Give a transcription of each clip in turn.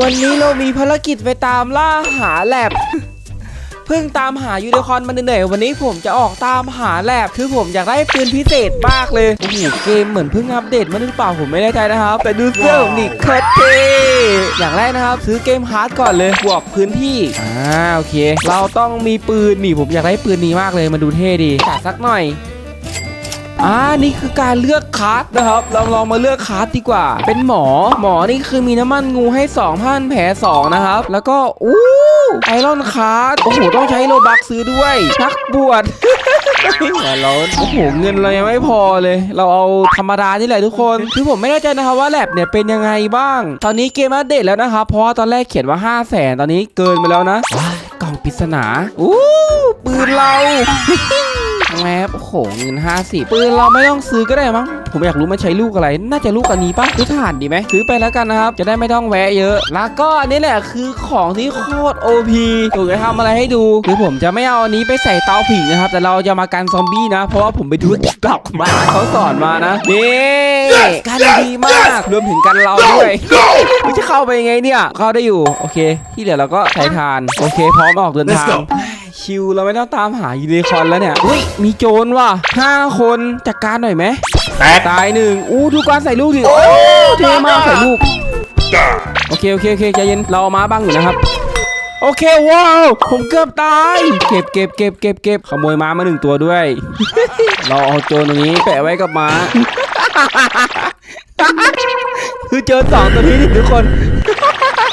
วันนี้เรามีภารกิจไปตามล่าหาแลบเพิ่งตามหายูนิคอนมาเหนื่อยๆวันนี้ผมจะออกตามหาแลบคือผมอยากได้ปืนพิเศษมากเลยโอ้โหเกมเหมือนเพิ่งอัปเดตมาหรือเปล่าผมไม่แน่ใจนะครับแต่ดูเสื้อผมนี่คตเท่อย่างแรกนะครับ ซื้อเกมฮาร์ดก่อนเลยบวกพื้นที่อ่าโอเค เราต้องมีปืนนี่ผมอยากได้ปืนนี้มากเลยมาดูเท่ดีจัดสักหน่อย อ่านี่คือการเลือกคัสนะครับ เราลองมาเลือกคัสดีกว่า เป็นหมอ หมอนี่คือมีน้ำมันงูให้2พันแผล2นะครับ แล้วก็อู้ไอรอนคัสโอ้โห ต้องใช้โลบักซื้อด้วยนักบวชหัวเราะโอ้โหเงินเรายังไม่พอเลย เราเอาธรรมดานี่แหละทุกคนคือผมไม่แน่ใจนะครับว่าแลบเนี่ยเป็นยังไงบ้าง ตอนนี้เกมอัปเดตแล้วนะครับเพราะว่าตอนแรกเขียนว่า 5 0 0แสนตอนนี้เกินไปแล้วนะว้ายกล่องปริศนาอู้ปืนเรา แมบโอ้โหเงิน 50ปืนเราไม่ต้องซื้อก็ได้มั้งผมอยากรู้มันใช้ลูกอะไร น่าจะลูกอันนี้ปะซื้อถ่านดีไหมซื้อไปแล้วกันนะครับ จะได้ไม่ต้องแวะเยอะ แล้วก็อันนี้แหละคือของที่โคตร OP ถูกจะทำอะไรให้ดู คือผมจะไม่เอาอันนี้ไปใส่เตาผิงนะครับ แต่เราจะมากันซอมบี้นะ เพราะว่าผมไปดูติ๊กต็อกมาเขาสอนมานะนี่กันดีมาก รวมถึงกันเราด้วยไม่จะเข้าไปยังไงเนี่ย เข้าได้อยู่ โอเค ที่เหลือเราก็ใช้ทาน โอเค พร้อมออกเดินทาง ชิว เราไม่ต้องตามหายูนิคอร์นแล้วเนี่ยอุ้ยมีโจรว่ะห้าคนจัดการหน่อยไหมแตกตายหนึ่งอู้ดูการใส่ลูกดิโอ้เท่มากใส่ลูกโอเคโอเคโอเคใจเย็นเราเอาม้าบ้างอยู่นะครับโอเคว้าวผมเกือบตาย เก็บเก็บเก็บเก็บเก็บขโมยม้ามาหนึ่งตัวด้วย เราเอาโจรตรงนี้แปะไว้กับม้า คือเจอสองตัวนี้ดิทุกคน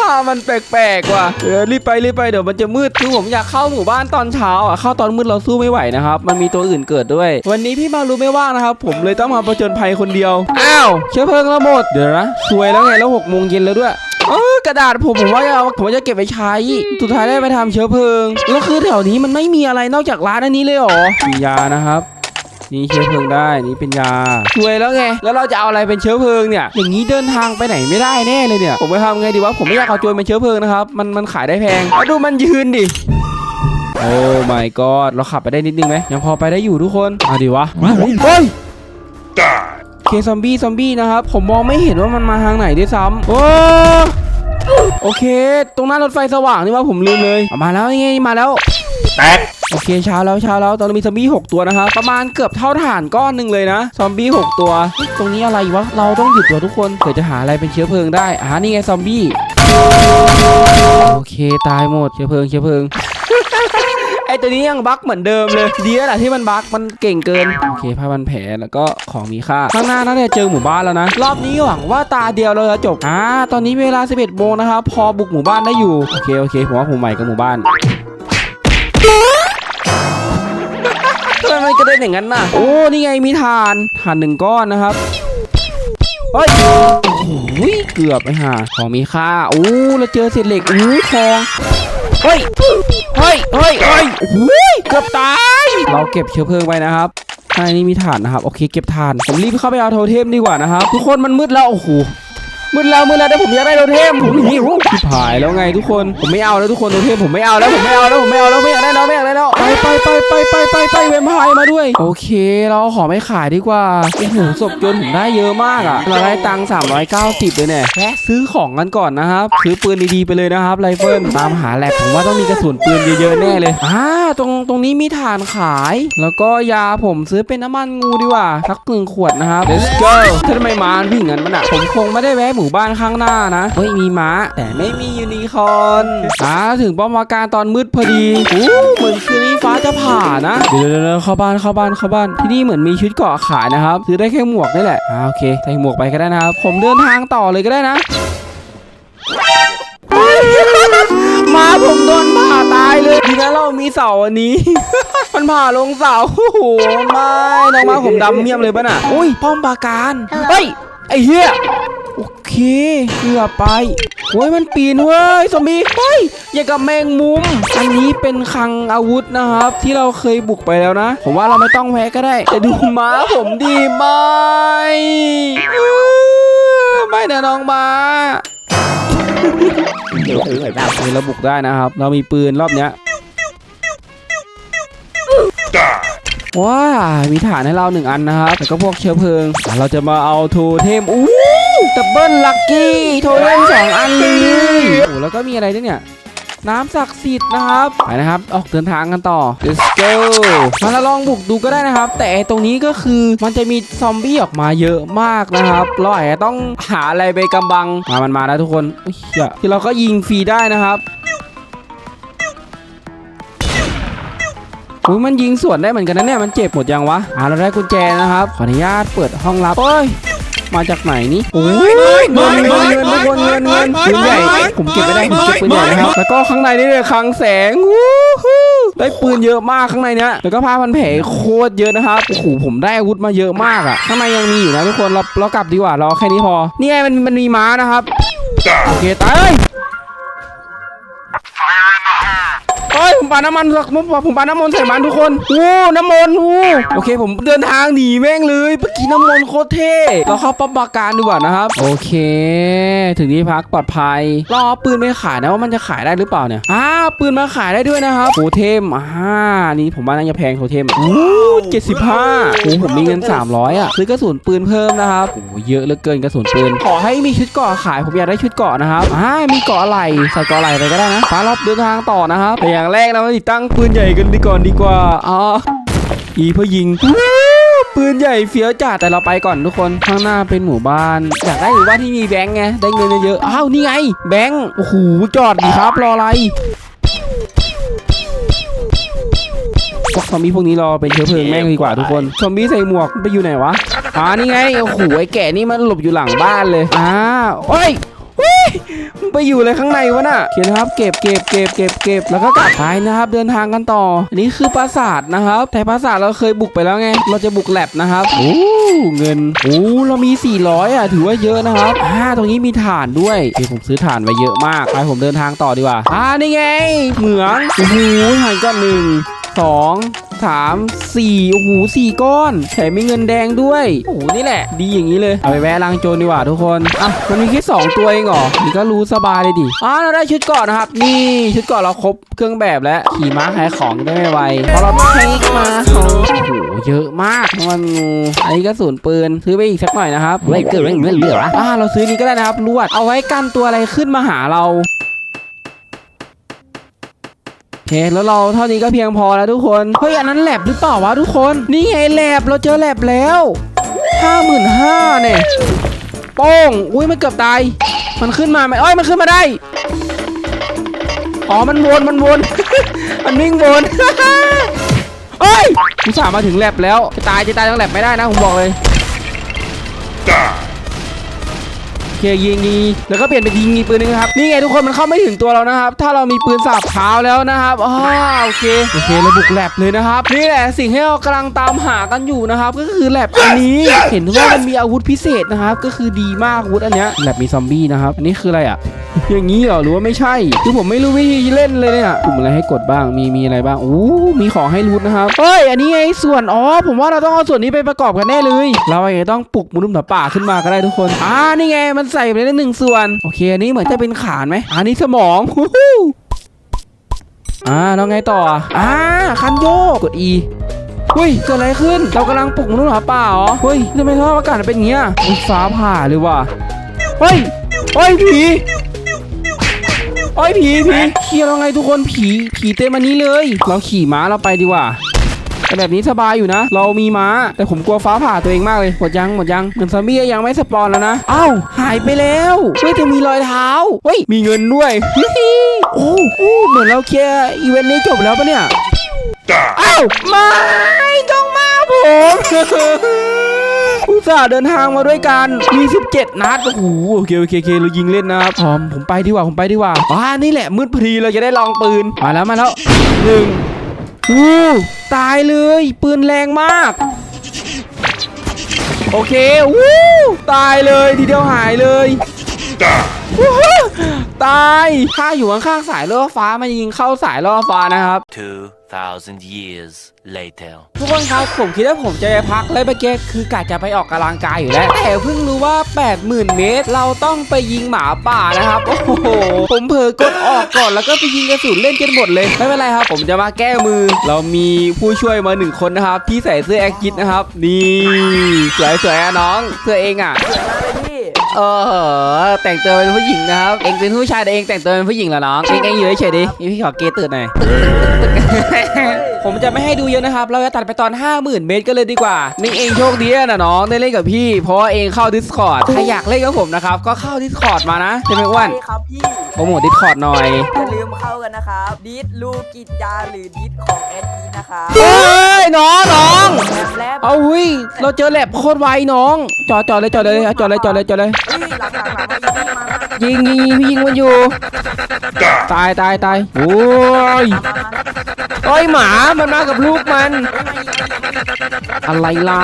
ท่ามันแปลกๆว่ะเออรีบไปรีบไปเดี๋ยวมันจะมืดคือผมอยากเข้าหมู่บ้านตอนเช้าอะเข้าตอนมืดเราสู้ไม่ไหวนะครับมันมีตัวอื่นเกิดด้วย วันนี้พี่มารู้ไม่ว่างนะครับ ผมเลยต้องมาประจนภัยคนเดียวอ้าวเชื้อเพลิงเราหมดเดี๋ยวนะสวยแล้วไงแล้วหกโมงเย็นแล้วด้วยเออกระดาษผมผมว่าจะเอาผมว่าจะเก็บไปใช้ สุดท้ายได้ไปทำเชื้อเพลิง แล้วคือแถวนี้มันไม่มีอะไรนอกจากร้านอันนี้เลยเหรอมียานะครับ นี่เชื้อเพลิงได้นี่เป็นยาช่วยแล้วไงแล้วเราจะเอาอะไรเป็นเชื้อเพลิงเนี่ยอย่างนี้เดินทางไปไหนไม่ได้แน่เลยเนี่ยผมไปทำไงดีวะผมไม่อยากเอาโจรเป็นเชื้อเพลิงนะครับมันมันขายได้แพงแล้วดูมันยืนดิโอ้ my god เราขับไปได้นิดนึงไหมยังพอไปได้อยู่ทุกคนเอาดีวะเฮ้ยเคซอมบี้ซอมบี้นะครับผมมองไม่เห็นว่ามันมาทางไหนด้วยซ้ำโอ้ โอเค ตรงหน้ารถไฟสว่างนี่ว่าผมลืมเลยเอามาแล้วนี่ไงมาแล้ว แตก โอเคเช้าแล้วเช้าแล้วตอนนี้มีซอมบี้6ตัวนะครับประมาณเกือบเท่าฐานก้อนหนึ่งเลยนะซอมบี้6ตัวเฮ้ยตรงนี้อะไรวะเราต้องหยุดตัวทุกคนเผื่อจะหาอะไรเป็นเชื้อเพลิงได้อ่านี่ไงซอมบี้โอเคตายหมดเชื้อเพลิงเชื้อเพลิงไอตัวนี้ยังบั๊กเหมือนเดิมเลยดีแล้วแหละที่มันบั๊กมันเก่งเกินโอเคผ้าพันแผลแล้วก็ของมีค่าข้างหน้าน่าจะเจอหมู่บ้านแล้วนะ รอบนี้หวังว่าตาเดียวเราจะจบอ่าตอนนี้เวลา 11โมงนะครับพอบุกหมู่บ้านได้อยู่โอเคโอเคผมว่าผมใหม่กับหมู่บ้านทำไมมันกระเด็นอย่างนั้นน่ะโอ้นี่ไงมีฐานฐานหนึ่งก้อนนะครับเฮ้ยโอ้โหเกือบไปหาของมีค่าโอ้เราเจอเศษเหล็กโอ้ยทอง เฮ้ย เฮ้ย เฮ้ย เฮ้ยโอ้ยเกือบตาย เราเก็บเชื้อเพลิงไว้นะครับข้างในนี้มีฐานนะครับ โอเค เก็บฐาน ผมรีบเข้าไปเอาโทเทมดีกว่านะครับ ทุกคนมันมืดแล้ว โอ้โห มืดแล้วมืดแล้วแต่ผมอยากได้โทเทมผมหิวที่ผายแล้วไงทุกคนผมไม่เอาแล้วทุกคนโทเทมผมไม่เอาแล้วผมไม่เอาแล้วผมไม่เอาแล้วไม่อยากได้แล้วไม่อยากได้แล้วไปไปไปไปไปไปไปเวมไพายมาด้วย โอเค เราขอไม่ขายดีกว่าโอ้โหศพจนผมได้เยอะมากอะเราได้ตังค์390เลยเนี่ยแวะซื้อของกันก่อนนะครับซื้อปืนดีๆไปเลยนะครับไรเฟิลตามหาแหลบผมว่าต้องมีกระสุนปืนเยอะๆแน่เลยอ่าตรงตรงนี้มีฐานขาย แล้วก็ยาผมซื้อเป็นน้ำมันงูดีกว่าสักหนึ่งขวดนะครับ let's go ถ้าทำไมมาพี่งงั้นมันอะผมคงไม่ได้แวะหมูบ้านข้างหน้านะเฮ้ยมีม้า แต่ไม่มียูนิคอร์นอ่าถึงป้อมปราการตอนมืดพอดีอู้เหมือนคืนนี้ฟ้าจะผ่านะเดี๋ยวเดี๋ยวเดี๋ยวเข้าบ้านเข้าบ้านเข้าบ้านที่นี่เหมือนมีชุดเกราะขายนะครับซื้อได้แค่หมวกนี่แหละอ่าโอเคใส่หมวกไปก็ได้นะครับผมเดินทางต่อเลยก็ได้นะหมาผมโดนผ่าตายเลยทีนั้นเรามีเสาอันนี้ มันผ่าลงเสาโอ้โหไม่น้องหมาผมดำเมียมเลยป่ะน่ะ อุ้ยป้อมปราการเฮ้ยไอ้เหี้ยโอ เคเกือไปโอ้ยมันปีนเว้ยซอมบี้เฮ้ยอย่ากับแมงมุม อันนี้เป็นคลังอาวุธนะครับ ที่เราเคยบุกไปแล้วนะ ผมว่าเราไม่ต้องแวะก็ได้ แต่ดูม้าผมดีไหมไม่นะน้องม้าเดี๋ยวถือหน่อยแบบเออเราบุกได้นะครับ เรามีปืนรอบเนี้ยว้ามีฐานให้เราหนึ่งอันนะครับแล้วก็พวกเชื้อเพลิง เราจะมาเอาโทเทมอู้ ดับเบิลลัคกี้โทเรนสองอันเลยโอ้แล้วก็มีอะไรด้วยเนี่ยน้ำศักดิ์สิทธิ์นะครับ ไปนะครับ ออกเดินทางกันต่อ let's go มาละลองบุกดูก็ได้นะครับ แต่ตรงนี้ก็คือมันจะมีซอมบี้ออกมาเยอะมากนะครับ เราอาจจะต้องหาอะไรไปกำบัง มา มันมาแล้วทุกคนที่เราก็ยิงฟรีได้นะครับอุ้ยมันยิงสวนได้เหมือนกันนะเนี่ย มันเจ็บหมดยังวะ อ่าเราได้กุญแจนะครับ ขออนุญาตเปิดห้องลับเอ้ย มาจากไหนนี่โอ้ยเงินเงินเงินทุกคนเงินเงินปืนใหญ่ผมเก็บไม่ได้ผมเก็บปืนใหญ่นะครับแล้วก็ข้างในนี่เลยคลังแสงวู้ฮู้ได้ปืนเยอะมากข้างในเนี้ยแล้วก็ผ้าพันแผลโคตรเยอะนะครับโอ้โหผมได้อาวุธมาเยอะมากอะข้างในยังมีอยู่นะทุกคนเราเรากลับดีกว่าเราเอาแค่นี้พอนี่ไงมันมันมีม้านะครับโอเคตาย เฮ้ยผมปาน้ำมันสักผมผมปาน้ำมันใส่มันทุกคนโอ้น้ำมันโอ้โอเค ผมเดินทางหนีแม่งเลยเมื่อกี้น้ำมันโคตรเท่เราเข้าปั๊มปราการดีกว่านะครับ โอเค ถึงที่พักปลอดภัยรอปืนไปขายนะว่ามันจะขายได้หรือเปล่าเนี่ยอ้าปืนมาขายได้ด้วยนะครับโทเทมอ่านี่ผมว่าน่าจะแพงโทเทมโอ้เจ็ดสิบห้าโอ้ผมมีเงิน 300อะซื้อกระสุนปืนเพิ่มนะครับโอ้เยอะเหลือเกินกระสุนปืนขอให้มีชุดเกาะขายผมอยากได้ชุดเกาะนะครับอ่ามีเกาะอะไรใส่เกาะอะไรไปก็ได้นะฟ้าเราเดินทางต่อนะครับแต่อย่างแรกเราติดตั้งปืนใหญ่กันดีก่อนดีกว่าอ๋ออีเพื่อยิงปืนใหญ่เฟี้ยวจัดแต่เราไปก่อนทุกคนข้างหน้าเป็นหมู่บ้านอยากได้หมู่บ้านที่มีแบงค์ไงได้เงินเยอะๆอ้าวนี่ไง แบงค์โอ้โหจอดดีครับรออะไรพวกซอมบี้พวกนี้รอเป็นเชื้อเพลิงแม่งดีกว่าทุกคนซอมบี้ใส่หมวกไปอยู่ไหนวะอ่านี่ไงโอ้โหไอ้แก่นี่มันหลบอยู่หลังบ้านเลยอ่าโอ้ยเฮ้ย ไปอยู่เลยข้างในวะน่ะเขียนนะครับเก็บเก็บเก็บเก็บเก็บแล้วก็กลับไปนะครับ เดินทางกันต่ออันนี้คือปราสาทนะครับ แต่ปราสาทเราเคยบุกไปแล้วไง เราจะบุกแลบนะครับโอ้เงินโอ้เรามี 400 อะ ถือว่าเยอะนะครับอ่าตรงนี้มีถ่านด้วยเดี๋ยวผมซื้อถ่านไว้เยอะมากไปผมเดินทางต่อดีกว่าอ่านี่ไงเหมืองโอ้โหถ่านก้อนหนึ่งสอง สามสี่โอ้โหสี่ก้อนแถมมีเงินแดงด้วยโอ้โหนี่แหละ ดีอย่างนี้เลยเอาไปแวะล้างโจรดีกว่าทุกคนอะมันมีแค่สองตัวเองเหรอนี่ก็รู้สบายเลยดิอ่าเราได้ชุดเกราะนะครับ นี่ชุดเกราะเราครบเครื่องแบบแล้วขี่ม้าขายของได้ไม่ไวเพราะเราเทคมาของโอ้โหเยอะมากมันงูอันนี้ก็สูนปืนซื้อไปอีกสักหน่อยนะครับเฮ้ยเกิดเรื่องเรื่องเหลืออ่าเราซื้อนี้ก็ได้นะครับลวดเอาไว้กันตัวอะไรขึ้นมาหาเรา โอเคแล้วเราเท่านี้ก็เพียงพอแล้วทุกคนเฮ้ยอันนั้นแลบหรือเปล่าวะทุกคน นี่ไงแลบเราเจอแลบแล้วห้าหมื่นห้าเนี่ยโป้งอุ้ยไมันเกือบตาย มันขึ้นมาไหมเอ้ยมันขึ้นมาได้อ๋อมันวนมันวน มันวิ่งวนเฮ้ยกูสามาถึงแลบแล้วจะตายจะตายทั้งแลบไม่ได้นะผมบอกเลย เคยิงยิงแล้วก็เปลี่ยนเป็นยิงอีกปืนนึงครับนี่ไงทุกคนมันเข้าไม่ถึงตัวเรานะครับ ถ้าเรามีปืนสาบเท้าแล้วนะครับอ๋อโอเคโอเคเราบุกแลบเลยนะครับนี่แหละสิ่งที่เรากำลังตามหากันอยู่นะครับก็คือแลบอันนี้เห็นว่ามันมีอาวุธพิเศษนะครับก็คือดีมากอาวุธอันเนี้ยแลบมีซอมบี้นะครับอันนี้คืออะไรอะอย่างนี้เหรอหรือว่าไม่ใช่ คือผมไม่รู้วิธีเล่นเลยเนี่ยกลุ่มอะไรให้กดบ้างมีมีอะไรบ้างโอ้มีของให้รูทนะครับเฮ้ยอันนี้ไงส่วนอ๋อผมว่าเราต้องเอาส่วนนี้ไปประกอบกันแน่เลย เราอาจจะต้องปลุกมนุษย์หมาป่าขึ้นมาก็ได้ทุกคนอ่านี่ไงมันใส่ไปได้หนึ่งส่วน โอเค อันนี้เหมือนจะเป็นขานไหมอันนี้สมองฮู้อ่าแล้วไงต่อ อ่า คันโยก กด E เฮ้ย เกิดอะไรขึ้น เรากำลังปลุกมนุษย์หมาป่าเหรอ เฮ้ยทำไมสภาพอากาศมันเป็นอย่างเงี้ยอุ๊ยฟ้าผ่าเลยว่ะ เฮ้ย เฮ้ย ผีโอ้ย ผี ผีเขี่ยเราไงทุกคน ผี ผีเต็มอันนี้เลย เราขี่ม้าเราไปดีกว่า แต่แบบนี้สบายอยู่นะ เรามีม้า แต่ผมกลัวฟ้าผ่าตัวเองมากเลย หมดยัง หมดยังเงินซอมบี้ยังไม่สปอนแล้วนะ อ้าว หายไปแล้วเฮ้ยแต่มีรอยเท้า เฮ้ย มีเงินด้วยฮิฮิโอ้โหเหมือนเราเคลียร์อีเวนต์นี้จบแล้วปะเนี่ย อ้าว ไม่จงมาผมอุตส่าห์เดินทางมาด้วยกันมี 17 นัด โอ้โห โอเค โอเค โอเค เรายิงเล่นนะครับพร้อมผมไปดีกว่า ผมไปดีกว่าอ่านี่แหละมืดพอดีเราจะได้ลองปืน มาแล้ว มาแล้วหนึ่ง อู้ตายเลย ปืนแรงมาก โอเควู้ตายเลยทีเดียวหายเลย วู้ฮู้ตายถ้าอยู่ข้างๆสายล่อฟ้ามันยิงเข้าสายล่อฟ้านะครับ 2,000 years later. ทุกคนครับผมคิดว่าผมจะไปพักเลยเมื่อกี้คือกะจะไปออกกำลังกายอยู่แล้ว แต่เพิ่งรู้ว่า 80,000 เมตร เราต้องไปยิงหมาป่านะครับ โอ้โห ผมเผลอกดออกก่อนแล้วก็ไปยิงกระสุนเล่นกันหมดเลย ไม่เป็นไรครับ ผมจะมาแก้มือ เรามีผู้ช่วยมาหนึ่งคนนะครับ ที่ใส่เสื้อแอคกิทนะครับ นี่ สวยๆอะน้อง เสื้อเองอะเออแต่งตัวเป็นผู้หญิงนะครับ เองเป็นผู้ชายแต่เองแต่งตัวเป็นผู้หญิงเหรอน้อง เองเองอยู่เฉยๆดิพี่ขอเกตื่นหน่อย ผมจะไม่ให้ดูเยอะนะครับ เราจะตัดไปตอน 50,000 เมตรกันเลยดีกว่า นี่เองโชคดีนะน้องได้เล่นกับพี่ เพราะว่าเองเข้า Discord ถ้าอยากเล่นกับผมนะครับ ก็เข้า Discord มานะใช่ไหมอ้วนใช่ครับพี่โปรโมท Discord หน่อย อย่าลืมเข้ากันนะครับดิสลูกิจจาหรือดิสของแอดดีนะครับเฮ้ยน้องน้อง แลบแลบเอาหุยเราเจอแลบโคตรไวน้อง จอดจอดเลยจอดเลยจอดเลยจอดเลยจอดเลยเฮ้ยหลังหลังหลังมาอีกมามามายิงยิงยิงพี่ยิงมันอยู่ ตายตายตายโอ้ยมามาโอ้ยหมามันมากับลูกมัน อะไรล่ะ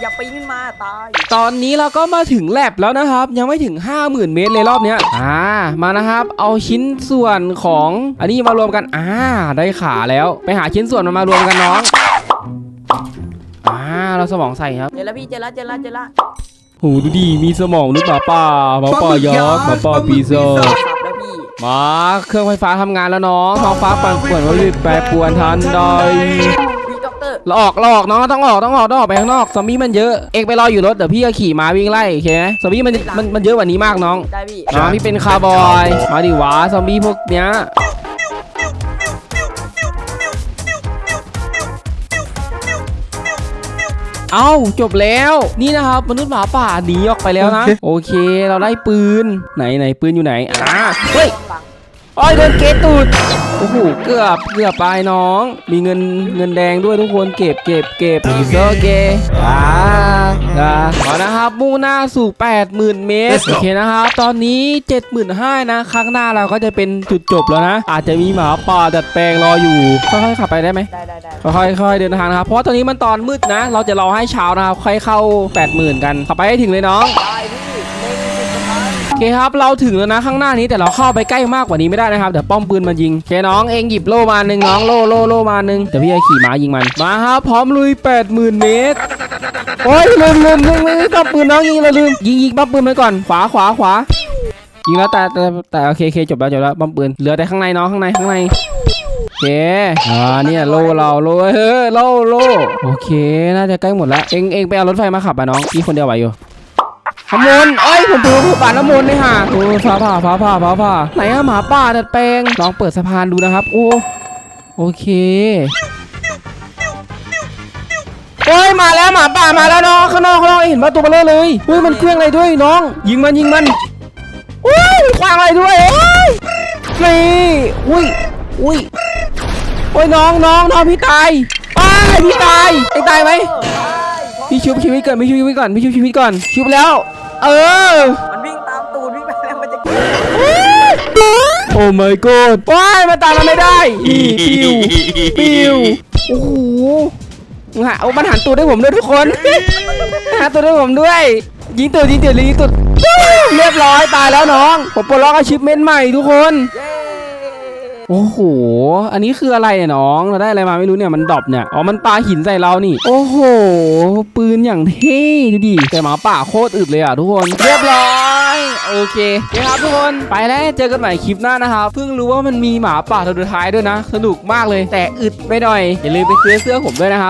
อย่าปีนขึ้นมาตายตอนนี้เราก็มาถึงแลบแล้วนะครับ ยังไม่ถึง 50,000 เมตรเลยรอบเนี้ยอ่ามานะครับ เอาชิ้นส่วนของอันนี้มารวมกันอ่าได้ขาแล้ว ไปหาชิ้นส่วนมันมารวมกันน้องอ่าเราสมองใส่ครับ เจอแล้วพี่เจอแล้วเจอแล้วเจอแล้ว โหดูดีมีสมองลูกหมาป่าหมาป่ายักษ์หมาป่าปีศาจสับแล้วพี่มาเครื่องไฟฟ้าทำงานแล้วน้องท้องฟ้าปั่นป่วนว่ารีบแปรปรวนทันใดอกเตอร์เราออกเราออกน้องต้องออกต้องออกต้องออกไปข้างนอกซอมบี้มันเยอะเองไปรออยู่รถเดี๋ยวพี่จะขี่ม้าวิ่งไล่โอเคไหมซอมบี้มันมันมันเยอะกว่านี้มากน้องได้พี่น้องพี่เป็นคาร์บอยมาดิวะซอมบี้พวกเนี้ย เอ้าจบแล้วนี่นะครับมนุษย์หมาป่าหนีออกไปแล้วนะ โอเค เราได้ปืนไหนไหนปืนอยู่ไหนอ่าเฮ้ยหลัง โอ้ยโดนเกตตูดโอ้โหเกือบเกือบไปน้อง มีเงินเงินแดงด้วยทุกคนเก็บเก็บเก็บโอเคอ่าอ่ามานะครับมุ่งหน้าสู่ 80,000 เมตรโอเคนะครับตอนนี้ 75,000นะข้างหน้าเราก็จะเป็นจุดจบแล้วนะ อาจจะมีหมาป่าดัดแปลงรออยู่ค่อยๆขับไปได้ไหมได้ได้ได้ค่อยๆค่อยๆเดินทางนะครับเพราะว่าตอนนี้มันตอนมืดนะ เราจะรอให้เช้านะครับค่อยเข้า 80,000 กันขับไปให้ถึงเลยน้อง เคครับเราถึงแล้วนะข้างหน้านี้แต่เราเข้าไปใกล้มากกว่านี้ไม่ได้นะครับเดี๋ยวป้อมปืนมันยิงเคน้องเองหยิบโล่มาหนึ่งน้องโล่โล่โล่มาหนึ่งเดี๋ยวพี่จะขี่ม้ายิงมันมาครับพร้อมลุย 80,000 เมตรโอ้ยลืมลืมลืมลืมป้อมปืนน้องยิงเราลืมยิงยิงป้อมปืนไปก่อนขวาขวาขวายิงแล้วแต่แต่แต่โอเคโอเคจบแล้วจบแล้วป้อมปืนเหลือแต่ข้างในน้องข้างในข้างในโอเค อ่า เนี่ยโลเราโลเฮ้ยโลโลโอเค น่าจะใกล้หมดแล้ว เองเองไปเอารถไฟมาขับไปน้องพี่คนเดียวไหวอยู่ น้ำมนเอ้ยผมเพิ่งผมป่าน้ำมนต์เลยค่ะโอ้ฟ้าผ่าฟ้าผ่าฟ้าผ่าไหนอะหมาป่าดัดแปลงลองเปิดสะพานดูนะครับ โอ้โอเคโอ้ยมาแล้วหมาป่ามาแล้วน้องข้างนอกข้างนอกเห็นว่าตัวเบลอเลยเฮ้ยมันเครื่องอะไรด้วยน้อง ยิงมันยิงมันอุ้ยคว้างอะไรด้วยเอ้ยนี่อุ้ยอุ้ยโอ้ยน้องน้องน้องพี่ตายอ้ายพี่ตายไอ้ตายไหมพี่ชุบชีวิตก่อนพี่ชุบชีวิตก่อนพี่ชุบชีวิตก่อนชุบแล้ว เออ มันวิ่งตามตูดวิ่งไปแล้วมันจะโอ้ my god ว้ายมาตามมาไม่ได้อีปิวปิวโอ้โหหาเอามันหันตัวด้วยผมด้วยทุกคนหาตัวด้วยผมด้วย ยิงตัวยิงตัวยิงตัวเรียบร้อยตายแล้วน้อง ผมปลดล็อกอาชีพเมนใหม่ทุกคน เย้ โอ้โห อันนี้คืออะไรเนี่ยน้อง เราได้อะไรมาไม่รู้เนี่ย มันดรอปเนี่ย อ๋อ มันปาหินใส่เรานี่ โอ้โห ปืนอย่างเท่ดูดิ แต่หมาป่าโคตรอึดเลยอะทุกคน เรียบร้อยโอเคโอเคครับทุกคน ไปแล้วเจอกันใหม่คลิปหน้านะครับ เพิ่งรู้ว่ามันมีหมาป่าตัวสุดท้ายด้วยนะ สนุกมากเลย แต่อึดไปหน่อย อย่าลืมไปซื้อเสื้อผมด้วยนะครับ